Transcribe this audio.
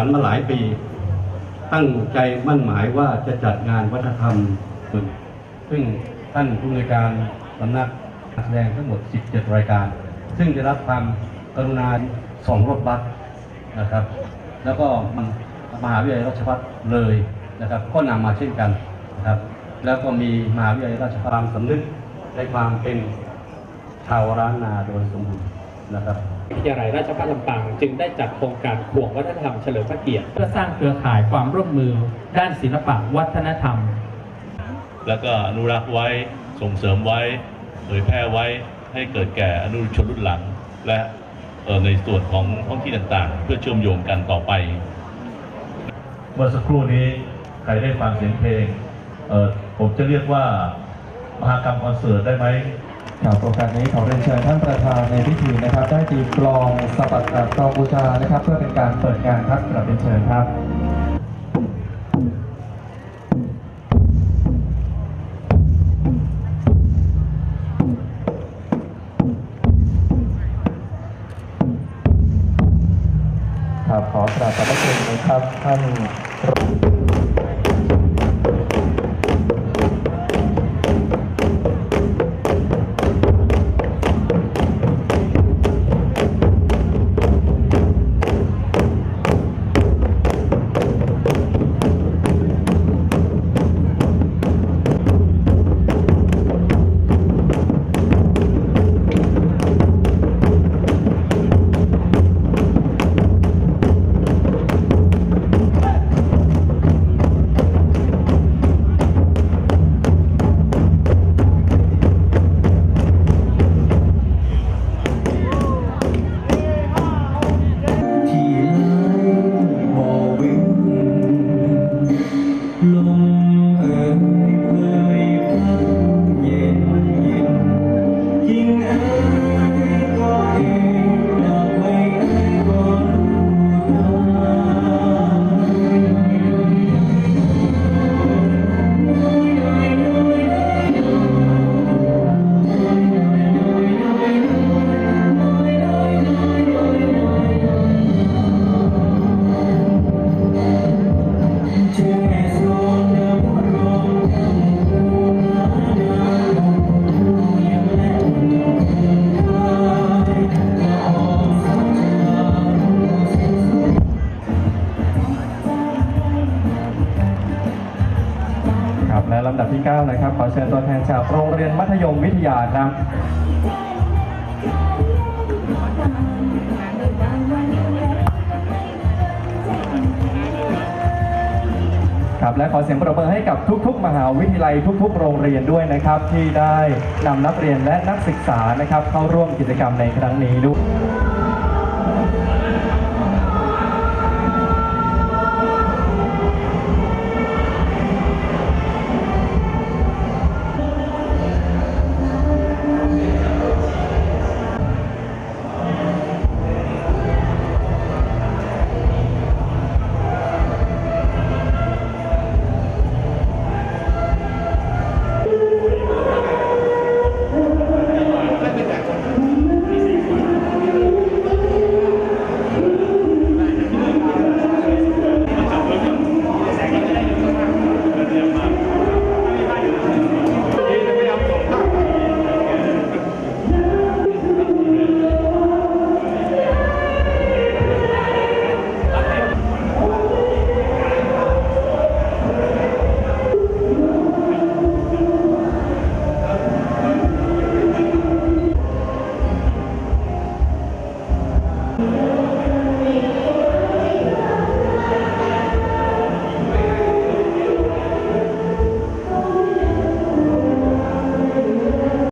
ฝันมาหลายปี ตั้งใจมั่นหมายว่าจะจัดงานวัฒนธรรม ซึ่งท่านผู้อำนวยการสำนักแสดงทั้งหมด 17 รายการ ซึ่งจะรับความกรุณาสองรถบัสนะครับ แล้วก็มันมหาวิทยาลัยราชภัฏเลยนะครับ ก็นำมาเช่นกันนะครับ แล้วก็มีมหาวิทยาลัยราชภัฏสำนึกในความเป็นชาวร้านนาโดยสมบูรณ์ นะครับวิทยาลัยราชภัฏลำปางจึงได้จัดโครงการขวงวัฒนธรรมเฉลิมพระเกียรติเพื่อสร้างเครือข่ายความร่วมมือ ด้านศิลปะวัฒนธรรม แล้วก็อนุรักษ์ไว้ส่งเสริมไว้เผยแพร่ไว้ให้เกิดแก่อนุชนรุ่นหลัง และเอ่อในส่วนของท้องที่ต่างๆ เพื่อเชื่อมโยงกันต่อไป เมื่อสักครู่นี้ใครได้ฟังเสียงเพลงเออผมจะเรียกว่ามหากรรมคอนเสิร์ตได้ไหม ครับโอกาสนี้ขอเรียนเชิญท่านประธานในพิธีนะครับ ได้ตีกลองสะบัดกับกลองบูชานะครับ เพื่อเป็นการเปิดงานครับกลับเป็นเชิญครับครับขอกราบขอบพระคุณนะครับท่าน ลำดับที่ 9 นะครับ ขอเชิญตัวแทนจากโรงเรียนมัธยมวิทยาครับครับและขอเสียงปรบมือให้กับทุก ๆ มหาวิทยาลัยทุก ๆ โรงเรียนด้วยนะครับ ที่ได้นำนักเรียนและนักศึกษานะครับ เข้าร่วมกิจกรรมในครั้งนี้ด้วย